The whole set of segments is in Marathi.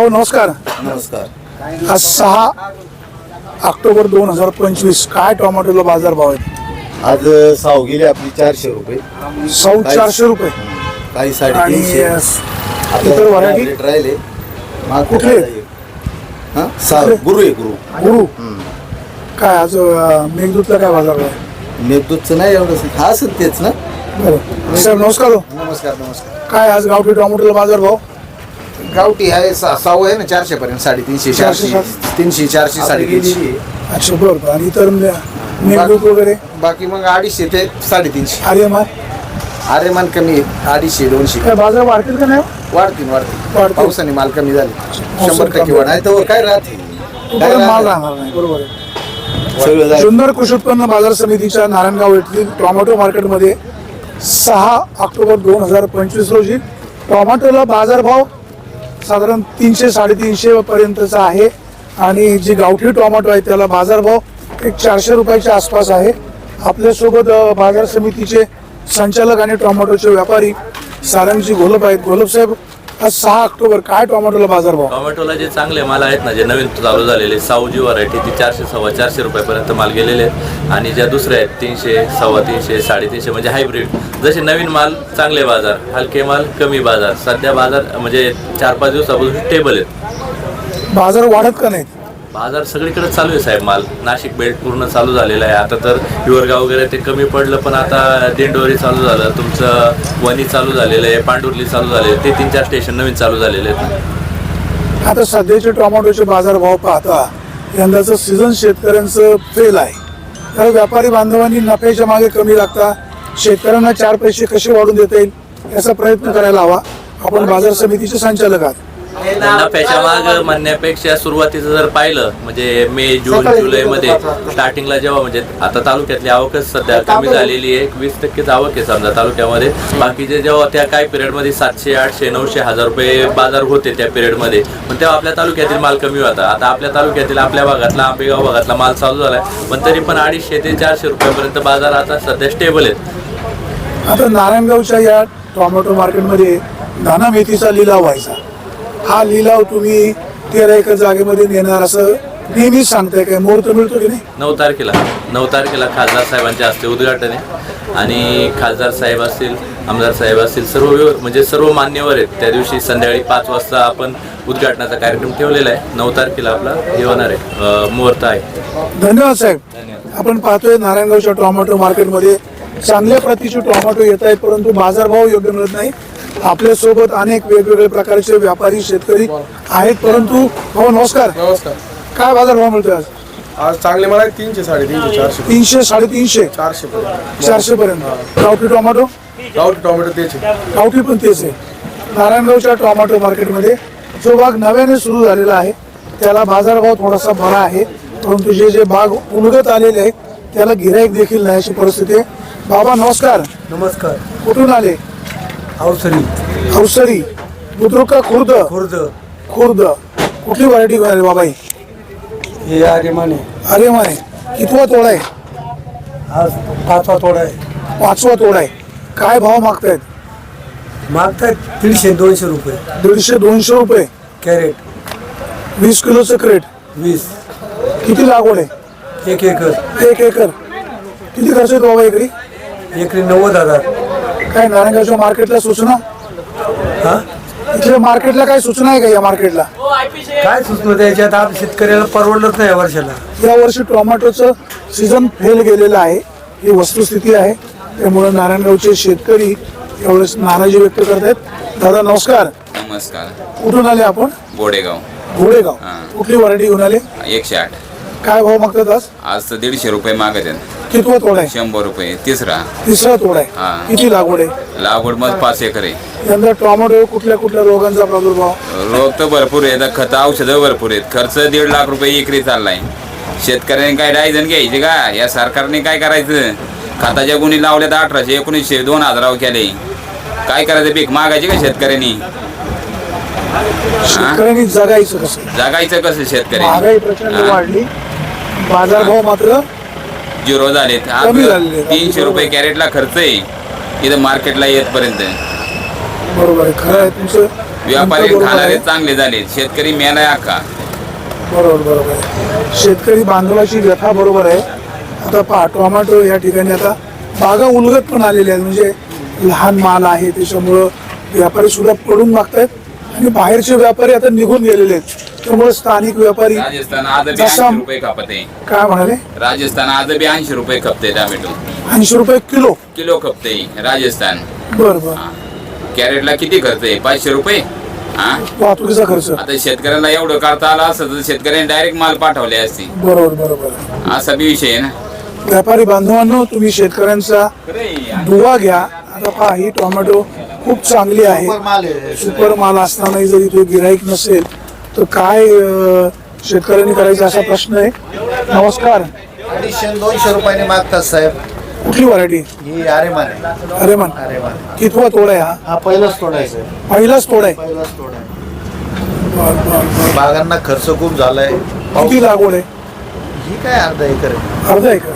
भाऊ नमस्कार. नमस्कार. आज सहा ऑक्टोबर दोन हजार पंचवीस काय टोमॅटोला बाजार भाव आहेत आज साव गेली आपली चारशे रुपये. सौ चारशे रुपये. काही आणि साडेतीनशे अ, आता इतर व्हरायटी tablet राहिले. माल कुठले? हा? गुरु आहे गुरु. गुरु? काय आज अ, मेघदूतला काय बाजार भाव आहे? मेघदूतचं नाही एवढं हा असेल तेच ना. बरं. साहेब नमस्कार हो. नमस्कार नमस्कार. काय आज गावठी टोमॅटोला बाजार भाव? गावठी आहे सा- साऊ आहे ना चारशे पर्यंत साडेतीनशे चारशे, चारशे तीनशे चारशे साडेतीनशे. अच्छा बरं बरं आणि इतर मे- मेघदूत वगैरे? बाकी मग अडीचशे ते साडेतीनशे. आर्यमान? अरे मान कमी आहे अडीचशे दोनशे. काय बाजार वाढतील का नाही? वाढतील वाढतील. वाढतील. पावसाने माल कमी झाले. शंभर कमी. टक्के वाढ. नाही तर काय राहते? कुठे माल राहणार नाही. बरोबर आहे. सगळं जाय जुन्नर कृषी उत्पन्न बाजार समितीच्या नारायणगाव येथील टोमॅटो मार्केटमध्ये सहा ऑक्टोबर दोन हजार पंचवीस रोजी टोमॅटोला बाजारभाव साधारण तीनशे साडेतीनशे पर्यंतचा आहे. आणि जी गावठी टोमॅटो आहे त्याला बाजारभाव एक चारशे रुपयाच्या आसपास आहे. आपल्यासोबत बाजार समितीचे संचालक आणि टोमॅटोचे व्यापारी सारंगजी घोलप आहेत घोलप साहेब आज सहा ऑक्टोबर काय टोमॅटोला बाजारभाव टोमॅटोला जे चांगले माल आहेत ना जे नवीन चालू झालेले साऊजी व्हरायटी ती चारशे सव्वा चारशे रुपयापर्यंत माल गेलेले आहेत. आणि ज्या दुसऱ्या आहेत तीनशे सव्वा तीनशे साडेतीनशे म्हणजे हायब्रिड जसे नवीन माल चांगले बाजार. हलके माल कमी बाजार. सध्या बाजार म्हणजे चार पाच दिवसापासून स्टेबल आहेत. बाजार वाढत का नाहीत? बाजार सगळीकडे चालू आहे साहेब माल. नाशिक बेल्ट पूर्ण चालू झालेला आहे. आता तर हिवरगाव वगैरे ते कमी पडलं पण आता दिंडोरी चालू झालं. तुमचं वणी चालू झालेलं आहे पांडुर्ली चालू झाले ते तीन चार स्टेशन नवीन चालू झालेले आहेत. आता सध्याचे टोमॅटोचे बाजारभाव पाहता यंदाचं सीझन शेतकऱ्यांचं फेल आहे. तर व्यापारी बांधवांनी नफ्याच्या मागे कमी लागता शेतकऱ्यांना चार पैसे कसे वाढून देता येईल याचा प्रयत्न करायला हवा. आपण बाजार समितीचे संचालक आहात. नफ्याच्या माग म्हणण्यापेक्षा सुरुवातीचं जर पाहिलं म्हणजे मे जून जुलै मध्ये स्टार्टिंगला जेव्हा म्हणजे आता तालुक्यातली आवकच सध्या कमी झालेली आहे. वीस टक्केच आवक आहे समजा तालुक्यामध्ये. बाकीचे जेव्हा त्या काही पिरियडमध्ये सातशे आठशे नऊशे हजार रुपये बाजार होते त्या पिरियडमध्ये पण तेव्हा आपल्या तालुक्यातील माल कमी होता. आता आपल्या तालुक्यातील आपल्या भागातला आंबेगाव भागातला माल चालू झालाय पण तरी पण अडीचशे ते चारशे रुपयापर्यंत बाजार आता सध्या स्टेबल आहेत. आता नारायणगावच्या या टोमॅटो मार्केटमध्ये दाना मेथीचा लिलाव व्हायचा. हा लिलाव तुम्ही तेरा एकर जागेमध्ये नेणार असं नेहमीच सांगताय काय? मुहूर्त मिळतो की नाही? नऊ तारखेला. नऊ तारखेला खासदार साहेबांच्या हस्ते उद्घाटन आहे. आणि खासदार साहेब असतील आमदार साहेब असतील सर्व म्हणजे सर्व मान्यवर आहेत. त्या दिवशी संध्याकाळी पाच वाजता आपण उद्घाटनाचा कार्यक्रम ठेवलेला आहे. नऊ तारखेला आपला हे होणार आहे. मुहूर्त आहे. धन्यवाद साहेब. आपण पाहतोय नारायणगावच्या टोमॅटो मार्केटमध्ये चांगल्या प्रतीचे टोमॅटो येत आहेत परंतु बाजारभाव योग्य मिळत नाही. आपल्यासोबत अनेक वेगवेगळे प्रकारचे व्यापारी शेतकरी आहेत परंतु हो नमस्कार. नमस्कार. काय बाजारभाव मिळतोय आज? आज चांगले मला तीनशे साडेतीनशे चारशे. तीनशे साडेतीनशे? चारशे पर्यंत चारशे पर्यंत. गावठी टोमॅटो? गावठी टोमॅटो तेच आहे. गावठी पण तेच आहे. नारायणगावच्या टोमॅटो मार्केटमध्ये जो भाग नव्याने सुरू झालेला आहे त्याला बाजारभाव थोडासा बरा आहे परंतु जे जे भाग उलगत आलेले आहेत त्याला गिराईक देखील नाही अशी परिस्थिती आहे. बाबा नमस्कार. नमस्कार. कुठून आले? अवसरी अवसरी बुद्रुक का खुर्द. खुर्द. खुर्द. कुठली व्हरायटी आली बाबा ही हे आर्यमाने अरे माने कितवा तोडा आहे? आज पाचवा तोडा आहे. पाचवा तोडा आहे. काय भाव मागतायत? मागतात दीडशे दोनशे रुपये. दीडशे दोनशे रुपये. कॅरेट. वीस किलोचं क्रेट वीस. किती लागवड आहे? एक एकर. एक एकर. किती खर्च येतो बाबा एकरी? एकरी नव्वद हजार. काय नारायणगावच्या मार्केटला सूचना? हा? इथल्या मार्केटला काय सूचना आहे का या मार्केटला काय सुचलं त्याच्यात आप शेतकऱ्याला परवडलंच नाही या वर्षाला. या वर्षी टोमॅटोचं सीझन फेल गेलेलं आहे. ही वस्तुस्थिती आहे. त्यामुळे नारायणगावचे शेतकरी एवढेच नाराजी व्यक्त करत आहेत. दादा नमस्कार. नमस्कार. कुठून आले आपण? बोडेगाव. घोडेगाव हा. कुठली व्हरायटी घेऊन आले? एकशे आठ. काय भाव मागतात आज? आज तर दीडशे रुपये मागत आहेत. कितवा तोडा आहे? शंभर रुपये. तिसरा. तिसरा तोडा हा. आहे किती लागवड आहे? लागवड मग पाच एकर आहे. यंदा टोमॅटो कुठल्या कुठल्या रोगांचा प्रादुर्भाव? रोग तर भरपूर आहेत. खत औषधं भरपूर आहेत. खर्च दीड लाख रुपये एकरी चाललाय. शेतकऱ्यांनी काय डायजन घ्यायचे का? या सरकारने काय करायचं? खताच्या गुणी लावल्यात अठराशे एकोणीसशे दोन हजारावर केले. काय करायचं? पीक मागायचे का शेतकऱ्यांनी? शेतकऱ्यांनी जगायचं कसं? जगायचं कसं शेतकऱ्यांनी? महागाई प्रचंड हा? वाढली. बाजारभाव मात्र झिरो झालेत. कमी झालेले. तीनशे रुपये कॅरेटला खर्च आहे. इथं मार्केटला येतपर्यंत. बरोबर आहे. खरं आहे तुमचं. व्यापारी बरोबर खाणारे आहे. चांगले झाले शेतकरी मेलाय अख्खा. बरोबर बरोबर आहे. शेतकरी बांधवाची व्यथा बरोबर आहे. आता पहा टोमॅटो या ठिकाणी आता बागा उलगत पण आलेल्या आहेत. म्हणजे लहान माल आहे त्याच्यामुळं व्यापारी सुद्धा पडून मागतायत. आणि बाहेरचे व्यापारी आता निघून गेलेले आहेत. त्यामुळे स्थानिक व्यापारी राजस्थान आज बी जसा- रुपये खपत. आहे काय म्हणाले? राजस्थान आज बी ऐंशी रुपये खपते टोमॅटो ऐंशी रुपये किलो? किलो खपते राजस्थान. बर बर. कॅरेटला किती खर्च आहे? पाचशे रुपये? हा? वाहतुकीचा खर्च. आता शेतकऱ्यांना एवढं करता आलं असतं तर शेतकऱ्यांनी डायरेक्ट माल पाठवले असते. बरोबर बरोबर. असा बी विषय आहे ना? व्यापारी बांधवांनो तुम्ही शेतकऱ्यांचा दुवा घ्या. आता पहा ही टोमॅटो खूप चांगली आहे. माल आहे. सुपर माल असतानाही जरी तो गिराईक नसेल तर काय अं, शेतकऱ्यांनी करायचा असा प्रश्न आहे? नमस्कार. अडीचशे दोनशे रुपयाने मागतात साहेब. कुठली व्हरायटी ही आरेमान आहे. अरे मन आरेमान. कितवा तोडा आहे हा? हा पहिलाच तोडायचं आहे पहिलाच तोडा आहे? पहिलाच तोड आहे. बर, बर, बर. बागांना खर्च खूप झालाय. किती लागवड आहे? ही काय अर्धा एकर आहे. अर्धा एकर.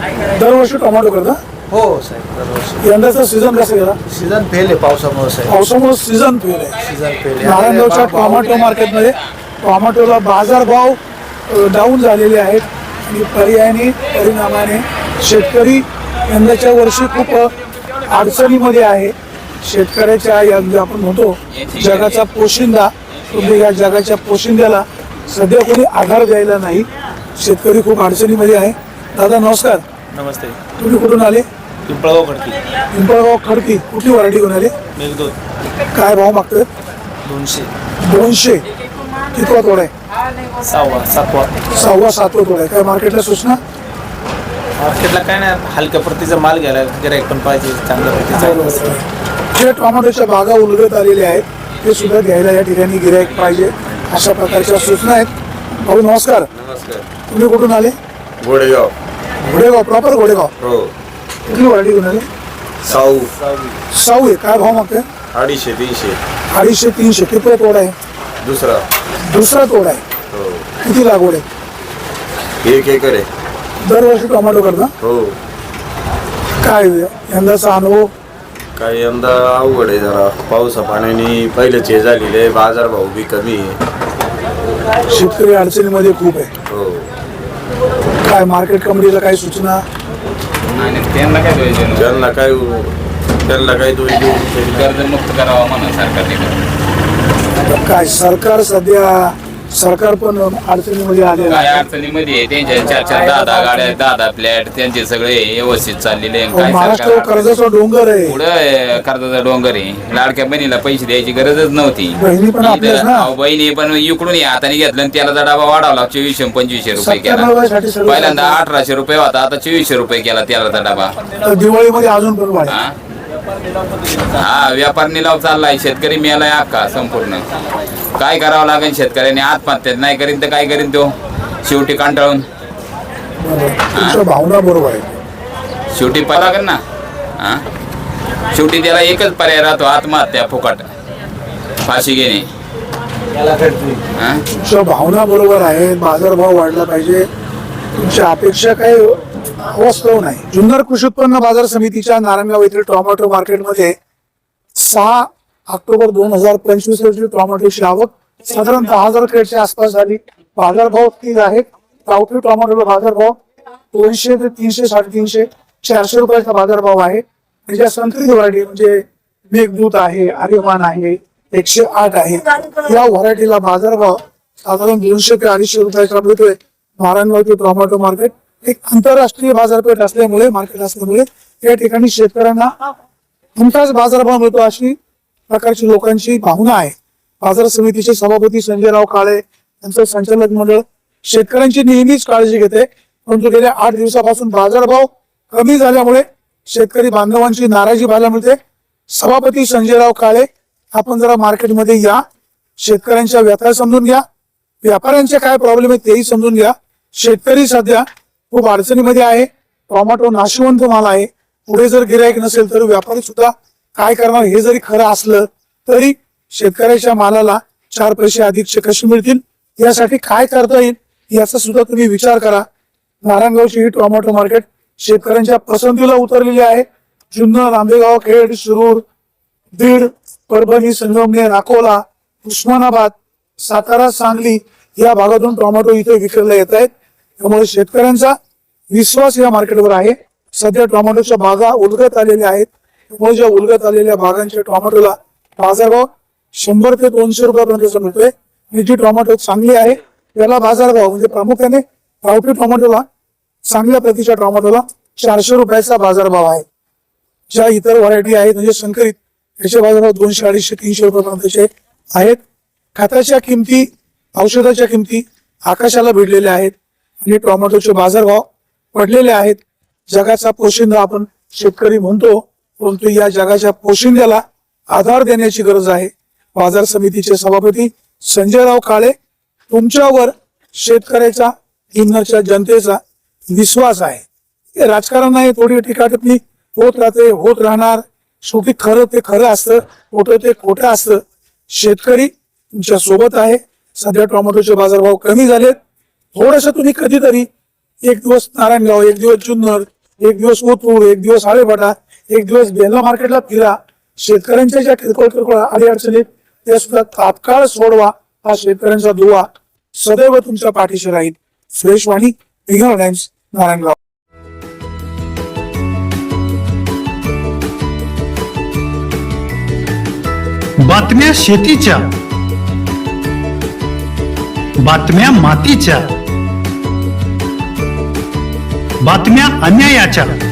आहे. दरवर्षी टोमॅटो करता? हो साहेब दरवर्षी. यंदाचा सीझन कसा गेला? सीझन फेल आहे पावसामुळे साहेब. पावसामुळे सीझन फेल आहे. सीझन फेल आहे. नारायणगावच्या भाव- टोमॅटो मार्केटमध्ये टोमॅटोला बाजारभाव डाऊन झालेले आहेत. आणि पर्यायाने परिणामाने शेतकरी यंदाच्या वर्षी खूप अडचणीमध्ये आहे. शेतकऱ्याच्या या जे आपण म्हणतो जगाचा पोशिंदा म्हणजे या जगाच्या पोशिंद्याला सध्या कोणी आधार द्यायला नाही. शेतकरी खूप अडचणीमध्ये आहे. दादा नमस्कार. नमस्ते. तुम्ही कुठून आले? पिंपळगाव खडकी. पिंपळगाव खडकी कुठली व्हरायटी घेऊन आले? मेघदूत. काय भाव मागतात दोनशे. दोनशे. कितवा तोडा आहे? सहावा सातवा. सहावा सातवा तोडा आहे. काय मार्केटला सूचना? मार्केटला काय नाही. हलक्या प्रतीचा माल घ्यायला गिराईक पण पाहिजे चांगल्या प्रतीचा. जे टोमॅटोच्या बागा उलगत आलेल्या आहेत. ते सुद्धा घ्यायला या ठिकाणी गिरायक पाहिजे अशा प्रकारच्या सूचना आहेत. भाऊ नमस्कार. नमस्कार. तुम्ही कुठून आले? गोडेगाव घोडेगाव प्रॉपर घोडेगाव. हो. कुठली व्हरायटी घेऊन आले? साऊ. साऊ आहे. काय भाव मागताय? अडीचशे तीनशे. अडीचशे तीनशे. कितवा तोडा आहे? दुसरा. दुसरा तोडा आहे. हो. किती लागवड आहे? एक एकर आहे. दरवर्षी टोमॅटो करता? हो. काय यंदाचा अनुभव काही यंदा अवघड आहे जरा. पावसा पाण्याने पहिलेच हे झालेले बाजार भाव बी कमी आहे. शेतकरी अडचणीमध्ये खूप आहे. हो. काय मार्केट कमिटीला काही सूचना? त्यांना काय द्यायचं त्यांना काय त्यांना काही दोष देऊ? कर्जमुक्त करावा म्हणा सरकारने काय सरकार सध्या सरकार पण अडचणीमध्ये आलेलं काय आहे अडचणीमध्ये आहे, त्यांच्या चार चार दहा दहा गाड्या दहा दहा फ्लॅट त्यांचे सगळे व्यवस्थित चाललेले आहे. काय महाराष्ट्रावर सरकार कर्जाचा डोंगर आहे. पुढं कर्जाचा डोंगर आहे. लाडक्या बहिणीला पैसे द्यायची गरजच नव्हती. बहिणी पण आपल्याच इथं, ना. अहो, बहिणी पण इकडून या. हाताने घेतलं आणि त्याला जर डबा वाढवला चोवीसशे आणि पंचवीसशे रुपये केला. पहिल्यांदा अठराशे रुपये होता आता चोवीसशे रुपये केला त्याला डबा. तर दिवाळीमध्ये अजून पण हा? हा व्यापार निलाव चाललाय. शेतकरी मेलाय अख्खा संपूर्ण. काय करावं लागेल शेतकऱ्याने? आत्महत्या नाही करीन तर काय करीन तो? शेवटी कंटाळून. तुमच्या भावना बरोबर आहे शेवटी पाय लागेल ना? हा शेवटी त्याला एकच पर्याय राहतो आत्महत्या फुकट. फाशी घेणे. हा तुमच्या भावना बरोबर आहेत बाजारभाव वाढला पाहिजे. तुमच्या अपेक्षा काही वास्तव नाही. जुन्नर कृषी उत्पन्न बाजार समितीच्या नारायणगाव येथील टोमॅटो मार्केटमध्ये सहा ऑक्टोबर दोन हजार पंचवीस रोजी टोमॅटोची आवक साधारण दहा हजार क्रेटच्या आसपास झाली. बाजारभाव स्थिर आहेत. गावठी टोमॅटोला बाजारभाव दोनशे ते तीनशे साडेतीनशे चारशे रुपयाचा बाजारभाव आहे. म्हणजे आणि ज्या व्हरायटी म्हणजे मेघदूत आहे आर्यमान आहे एकशे आठ आहे. या व्हरायटीला बाजारभाव साधारण दोनशे ते अडीचशे रुपयाचा मिळतोय. नारायणगावचे टोमॅटो मार्केट एक आंतरराष्ट्रीय बाजारपेठ असल्यामुळे मार्केट असल्यामुळे या ठिकाणी शेतकऱ्यांना हमखास बाजारभाव मिळतो अशी प्रकारची लोकांची भावना आहे. बाजार समितीचे सभापती संजयराव काळे यांचं संचालक मंडळ शेतकऱ्यांची नेहमीच काळजी घेते. परंतु गेल्या आठ दिवसापासून बाजारभाव कमी झाल्यामुळे शेतकरी बांधवांची नाराजी पाहायला मिळते. सभापती संजयराव काळे आपण जरा मार्केटमध्ये या. शेतकऱ्यांच्या व्यथा समजून घ्या. व्यापाऱ्यांचे काय प्रॉब्लेम आहेत तेही समजून घ्या. शेतकरी सध्या खूप अडचणीमध्ये आहे. टोमॅटो नाशिवंत माल आहे. पुढे जर गिरायक नसेल तर व्यापारी सुद्धा काय करणार? हे जरी खरं असलं तरी शेतकऱ्याच्या मालाला चार पैसे अधिकचे कसे मिळतील? यासाठी काय करता येईल? याचा सुद्धा तुम्ही विचार करा. नारायणगावची ही टोमॅटो मार्केट शेतकऱ्यांच्या पसंतीला उतरलेली आहे. जुन्नर आंबेगाव खेड शिरूर बीड परभणी संगमनेर अकोला उस्मानाबाद सातारा सांगली या भागातून टोमॅटो इथे विक्रीला येत आहेत. त्यामुळे शेतकऱ्यांचा विश्वास या मार्केटवर आहे. सध्या टोमॅटोच्या बागा उलगत आलेल्या आहेत. त्यामुळे ज्या उलगत आलेल्या भागांच्या टोमॅटोला बाजारभाव शंभर ते दोनशे रुपयापर्यंत मिळतोय. आणि जी टोमॅटो चांगली आहे त्याला बाजारभाव म्हणजे प्रामुख्याने गावठी टोमॅटोला चांगल्या प्रतीच्या टोमॅटोला चारशे रुपयाचा बाजारभाव आहे. ज्या इतर व्हरायटी आहेत म्हणजे संकरित याचे बाजारभाव दोनशे अडीचशे तीनशे रुपयापर्यंतचे आहेत. खताच्या किमती औषधाच्या किमती आकाशाला भिडलेल्या आहेत. आणि टोमॅटोचे बाजारभाव पडलेले आहेत. जगाचा पोशिंदा आपण शेतकरी म्हणतो. परंतु या जगाच्या पोशिंद्याला आधार देण्याची गरज आहे. बाजार समितीचे सभापती संजयराव काळे तुमच्यावर शेतकऱ्याचा हिंगणच्या जनतेचा विश्वास आहे. हे राजकारण नाही थोडी टीकाटिप्पणी होत राहते होत राहणार. शेवटी खरं ते खरं असतं खोटं ते खोटं असतं. शेतकरी तुमच्यासोबत आहे. सध्या टोमॅटोचे बाजारभाव कमी झालेत. थोडस तुम्ही कधीतरी एक दिवस नारायणगाव एक दिवस जुन्नर एक दिवस ओतूर एक दिवस आळेभाटा एक दिवस बेला मार्केटला फिरा शेतकऱ्यांच्या ज्या किरकोळ किरकोळ अडीअडचणीत त्या सुद्धा तात्काळ सोडवा हा शेतकऱ्यांचा दुवा. सदैव तुमच्या पाठीशी राहील. सुरेश वाणी बिगर टाइम्स नारायणगाव. बातम्या शेतीच्या. बातम्या मातीच्या. बातम्या अन्यायाच्या.